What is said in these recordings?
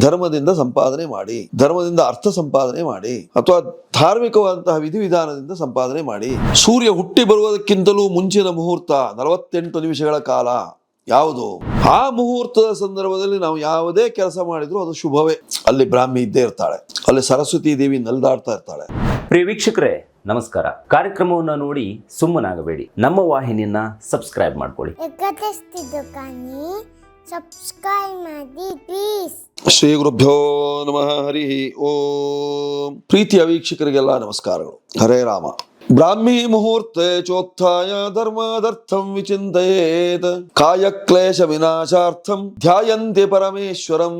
ಧರ್ಮದಿಂದ ಸಂಪಾದನೆ ಮಾಡಿ ಧರ್ಮದಿಂದ ಅರ್ಥ ಸಂಪಾದನೆ ಮಾಡಿ ಅಥವಾ ಧಾರ್ಮಿಕವಾದಂತಹ ವಿಧಿವಿಧಾನದಿಂದ ಸಂಪಾದನೆ ಮಾಡಿ ಸೂರ್ಯ ಹುಟ್ಟಿ ಬರುವುದಕ್ಕಿಂತಲೂ ಮುಂಚಿನ ಮುಹೂರ್ತ ನಲವತ್ತೆಂಟು ನಿಮಿಷಗಳ ಕಾಲ ಯಾವುದು? ಆ ಮುಹೂರ್ತದ ಸಂದರ್ಭದಲ್ಲಿ ನಾವು ಯಾವುದೇ ಕೆಲಸ ಮಾಡಿದ್ರು ಅದು ಶುಭವೇ. ಅಲ್ಲಿ ಬ್ರಾಹ್ಮಿ ಇದ್ದೇ ಇರ್ತಾಳೆ. ಅಲ್ಲಿ ಸರಸ್ವತಿ ದೇವಿ ನಲ್ದಾಡ್ತಾ ಇರ್ತಾಳೆ. ಪ್ರಿಯ ವೀಕ್ಷಕರೇ ನಮಸ್ಕಾರ. ಕಾರ್ಯಕ್ರಮವನ್ನು ನೋಡಿ ಸುಮ್ಮನಾಗಬೇಡಿ. ನಮ್ಮ ವಾಹಿನಿಯನ್ನ ಸಬ್ಸ್ಕ್ರೈಬ್ ಮಾಡ್ಕೊಳ್ಳಿ. ಎಕತೆಸ್ತಿದ್ದು ಕಾನಿ ಸಬ್ಸ್ಕ್ರೈಬ್ ಮಾಡಿ ಪ್ಲೀಸ್ ಶ್ರೀ ಗುರುಭ್ಯೋ ನಮಃ ಹರಿ ಓಂ ಪ್ರೀತಿಯ ವೀಕ್ಷಕರಿಗೆಲ್ಲ ನಮಸ್ಕಾರಗಳು ಹರೇ ರಾಮ ಬ್ರಾಹ್ಮಿ ಮುಹೂರ್ತೆ ಚೋತ್ಥಾಯ ಧರ್ಮಾದರ್ಥಂ ವಿಚಿಂತೆಯೇತ್ ಕಾಯ ಕ್ಲೇಶ ವಿನಾಶಾರ್ಥಂ ಧ್ಯಾಯಂತೆ ಪರಮೇಶ್ವರಂ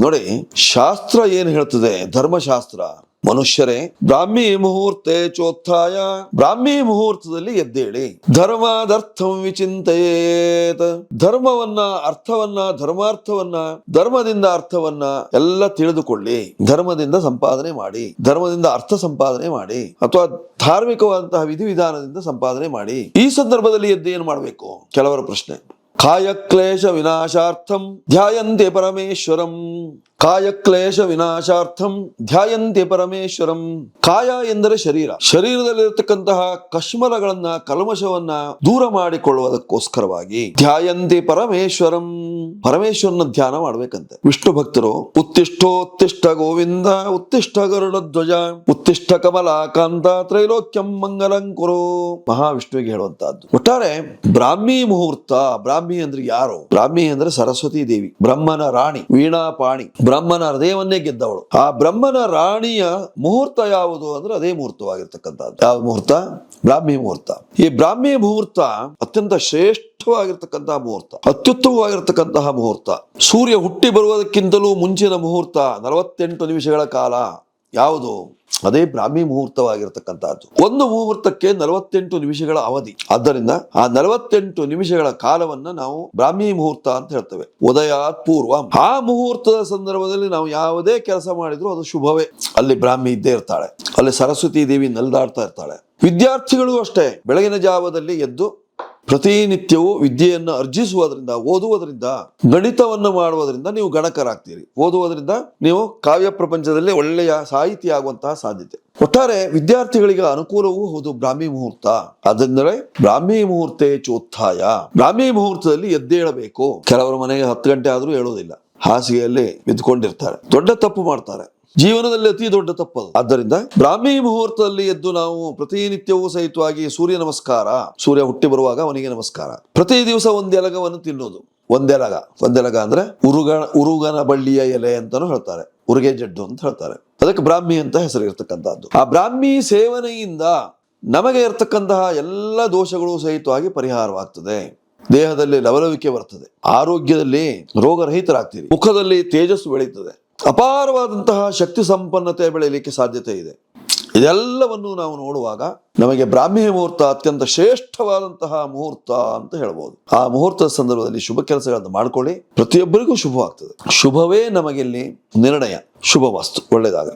ನೋಡಿ ಶಾಸ್ತ್ರ ಏನ್ ಹೇಳ್ತದೆ? ಧರ್ಮಶಾಸ್ತ್ರ. ಮನುಷ್ಯರೇ, ಬ್ರಾಹ್ಮಿ ಮುಹೂರ್ತೆ ಚೋತ್ಥಾಯ, ಬ್ರಾಹ್ಮಿ ಮುಹೂರ್ತದಲ್ಲಿ ಎದ್ದೇಳಿ. ಧರ್ಮಾದರ್ಥಂ ವಿಚಿಂತೆಯೇತ. ಧರ್ಮವನ್ನ, ಅರ್ಥವನ್ನ, ಧರ್ಮಾರ್ಥವನ್ನ, ಧರ್ಮದಿಂದ ಅರ್ಥವನ್ನ ಎಲ್ಲ ತಿಳಿದುಕೊಳ್ಳಿ. ಧರ್ಮದಿಂದ ಸಂಪಾದನೆ ಮಾಡಿ. ಧರ್ಮದಿಂದ ಅರ್ಥ ಸಂಪಾದನೆ ಮಾಡಿ. ಅಥವಾ ಧಾರ್ಮಿಕವಾದಂತಹ ವಿಧಿವಿಧಾನದಿಂದ ಸಂಪಾದನೆ ಮಾಡಿ. ಈ ಸಂದರ್ಭದಲ್ಲಿ ಎದ್ದು ಏನ್ ಮಾಡಬೇಕು? ಕೆಲವರ ಪ್ರಶ್ನೆ. ಕಾಯಕ್ಲೇಶ ವಿನಾಶಾರ್ಥಂ ಧ್ಯಾಯಂತೆ ಪರಮೇಶ್ವರಂ. ಕಾಯಕ್ಲೇಶ ವಿನಾಶಾರ್ಥಂ ಧ್ಯಾಯಂತೆ ಪರಮೇಶ್ವರಂ. ಕಾಯ ಎಂದರೆ ಶರೀರ. ಶರೀರದಲ್ಲಿರತಕ್ಕಂತಹ ಕಶ್ಮಲಗಳನ್ನ, ಕಲ್ಮಶವನ್ನ ದೂರ ಮಾಡಿಕೊಳ್ಳುವುದಕ್ಕೋಸ್ಕರವಾಗಿ ಧ್ಯಾಯಂತೆ ಪರಮೇಶ್ವರಂ. ಪರಮೇಶ್ವರನ ಧ್ಯಾನ ಮಾಡ್ಬೇಕಂತೆ. ವಿಷ್ಣು ಭಕ್ತರು ಉತ್ತಿಷ್ಟೋತ್ತಿಷ್ಟ ಗೋವಿಂದ, ಉತ್ತಿಷ್ಠ ಗರುಡಧ್ವಜ ಉತ್ತಿಷ್ಠ ಕಮಲಾಕಾಂತ ತ್ರೈಲೋಕ್ಯಂ ಮಂಗಲಂ ಕುರು. ಮಹಾವಿಷ್ಣುವಿಗೆ ಹೇಳುವಂತಹದ್ದು. ಒಟ್ಟಾರೆ ಬ್ರಾಹ್ಮಿ ಮುಹೂರ್ತ, ಬ್ರಾಹ್ಮಿ ಅಂದ್ರೆ ಯಾರು? ಬ್ರಾಹ್ಮಿ ಅಂದ್ರೆ ಸರಸ್ವತಿ ದೇವಿ, ಬ್ರಹ್ಮನ ರಾಣಿ, ವೀಣಾಪಾಣಿ, ಬ್ರಹ್ಮನ ಹೃದಯವನ್ನೇ ಗೆದ್ದವಳು. ಆ ಬ್ರಹ್ಮನ ರಾಣಿಯ ಮುಹೂರ್ತ ಯಾವುದು ಅಂದ್ರೆ ಅದೇ ಮುಹೂರ್ತವಾಗಿರ್ತಕ್ಕಂಥದ್ದು. ಯಾವ ಮುಹೂರ್ತ? ಬ್ರಾಹ್ಮಿ ಮುಹೂರ್ತ. ಈ ಬ್ರಾಹ್ಮಿ ಮುಹೂರ್ತ ಅತ್ಯಂತ ಶ್ರೇಷ್ಠವಾಗಿರ್ತಕ್ಕಂತಹ ಮುಹೂರ್ತ, ಅತ್ಯುತ್ತಮವಾಗಿರ್ತಕ್ಕಂತಹ ಮುಹೂರ್ತ. ಸೂರ್ಯ ಹುಟ್ಟಿ ಬರುವುದಕ್ಕಿಂತಲೂ ಮುಂಚಿನ ಮುಹೂರ್ತ ನಲವತ್ತೆಂಟು ನಿಮಿಷಗಳ ಕಾಲ. ಯಾವುದು? ಅದೇ ಬ್ರಾಹ್ಮಿ ಮುಹೂರ್ತವಾಗಿರತಕ್ಕಂತಹದ್ದು. ಒಂದು ಮುಹೂರ್ತಕ್ಕೆ ನಲವತ್ತೆಂಟು ನಿಮಿಷಗಳ ಅವಧಿ. ಆದ್ದರಿಂದ ಆ ನಲವತ್ತೆಂಟು ನಿಮಿಷಗಳ ಕಾಲವನ್ನ ನಾವು ಬ್ರಾಹ್ಮಿ ಮುಹೂರ್ತ ಅಂತ ಹೇಳ್ತೇವೆ. ಉದಯಾತ್ ಪೂರ್ವ ಆ ಮುಹೂರ್ತದ ಸಂದರ್ಭದಲ್ಲಿ ನಾವು ಯಾವುದೇ ಕೆಲಸ ಮಾಡಿದ್ರು ಅದು ಶುಭವೇ. ಅಲ್ಲಿ ಬ್ರಾಹ್ಮಿ ಇದ್ದೇ ಇರ್ತಾಳೆ. ಅಲ್ಲಿ ಸರಸ್ವತಿ ದೇವಿ ನಲ್ದಾಡ್ತಾ ಇರ್ತಾಳೆ. ವಿದ್ಯಾರ್ಥಿಗಳು ಅಷ್ಟೇ. ಬೆಳಗಿನ ಜಾವದಲ್ಲಿ ಎದ್ದು ಪ್ರತಿನಿತ್ಯವೂ ವಿದ್ಯೆಯನ್ನು ಅರ್ಜಿಸುವುದರಿಂದ, ಓದುವುದರಿಂದ, ಗಣಿತವನ್ನು ಮಾಡುವುದರಿಂದ ನೀವು ಗಣಕರಾಗ್ತೀರಿ. ಓದುವುದರಿಂದ ನೀವು ಕಾವ್ಯ ಪ್ರಪಂಚದಲ್ಲಿ ಒಳ್ಳೆಯ ಸಾಹಿತಿ ಆಗುವಂತಹ ಸಾಧ್ಯತೆ. ಒಟ್ಟಾರೆ ವಿದ್ಯಾರ್ಥಿಗಳಿಗೆ ಅನುಕೂಲವೂ ಹೌದು, ಬ್ರಾಹ್ಮಿ ಮುಹೂರ್ತ. ಅದೆಂದರೆ ಬ್ರಾಹ್ಮಿ ಮುಹೂರ್ತೆ ಚೋತ್ಥಾಯ. ಬ್ರಾಹ್ಮಿ ಮುಹೂರ್ತದಲ್ಲಿ ಎದ್ದೇಳಬೇಕು. ಕೆಲವರ ಮನೆಗೆ ಹತ್ತು ಗಂಟೆ ಆದರೂ ಹೇಳೋದಿಲ್ಲ ಹಾಸಿಗೆಯಲ್ಲಿ ಬಿದ್ದುಕೊಂಡಿರ್ತಾರೆ ದೊಡ್ಡ ತಪ್ಪು ಮಾಡ್ತಾರೆ. ಜೀವನದಲ್ಲಿ ಅತಿ ದೊಡ್ಡ ತಪ್ಪದು. ಆದ್ದರಿಂದ ಬ್ರಾಹ್ಮಿ ಮುಹೂರ್ತದಲ್ಲಿ ಎದ್ದು ನಾವು ಪ್ರತಿನಿತ್ಯವೂ ಸಹಿತವಾಗಿ ಸೂರ್ಯ ನಮಸ್ಕಾರ, ಸೂರ್ಯ ಹುಟ್ಟಿ ಬರುವಾಗ ಅವನಿಗೆ ನಮಸ್ಕಾರ. ಪ್ರತಿ ದಿವಸ ಒಂದೆಲಗವನ್ನು ತಿನ್ನೋದು. ಒಂದೆಲಗ ಒಂದೆಲಗ ಅಂದ್ರೆ ಉರುಗ ಉರುಗನ ಬಳ್ಳಿಯ ಎಲೆ ಅಂತಾನು ಹೇಳ್ತಾರೆ. ಉರುಗೆ ಜಡ್ಡು ಅಂತ ಹೇಳ್ತಾರೆ. ಅದಕ್ಕೆ ಬ್ರಾಹ್ಮಿ ಅಂತ ಹೆಸರಿರ್ತಕ್ಕಂಥದ್ದು. ಆ ಬ್ರಾಹ್ಮಿ ಸೇವನೆಯಿಂದ ನಮಗೆ ಇರತಕ್ಕಂತಹ ಎಲ್ಲ ದೋಷಗಳು ಸಹಿತವಾಗಿ ಪರಿಹಾರವಾಗ್ತದೆ. ದೇಹದಲ್ಲಿ ಲವಲವಿಕೆ ಬರ್ತದೆ ಆರೋಗ್ಯದಲ್ಲಿ ರೋಗರಹಿತರಾಗ್ತೀರಿ. ಮುಖದಲ್ಲಿ ತೇಜಸ್ಸು ಬೆಳೀತದೆ ಅಪಾರವಾದಂತಹ ಶಕ್ತಿ ಸಂಪನ್ನತೆ ಬೆಳೆಯಲಿಕ್ಕೆ ಸಾಧ್ಯತೆ ಇದೆ. ಇದೆಲ್ಲವನ್ನು ನಾವು ನೋಡುವಾಗ ನಮಗೆ ಬ್ರಾಹ್ಮಿ ಮುಹೂರ್ತ ಅತ್ಯಂತ ಶ್ರೇಷ್ಠವಾದಂತಹ ಮುಹೂರ್ತ ಅಂತ ಹೇಳ್ಬೋದು. ಆ ಮುಹೂರ್ತದ ಸಂದರ್ಭದಲ್ಲಿ ಶುಭ ಕೆಲಸಗಳನ್ನು ಮಾಡ್ಕೊಳ್ಳಿ. ಪ್ರತಿಯೊಬ್ಬರಿಗೂ ಶುಭವಾಗ್ತದೆ. ಶುಭವೇ ನಮಗಿಲ್ಲಿ ನಿರ್ಣಯ. ಶುಭ ವಾಸ್ತು. ಒಳ್ಳೆಯದಾಗ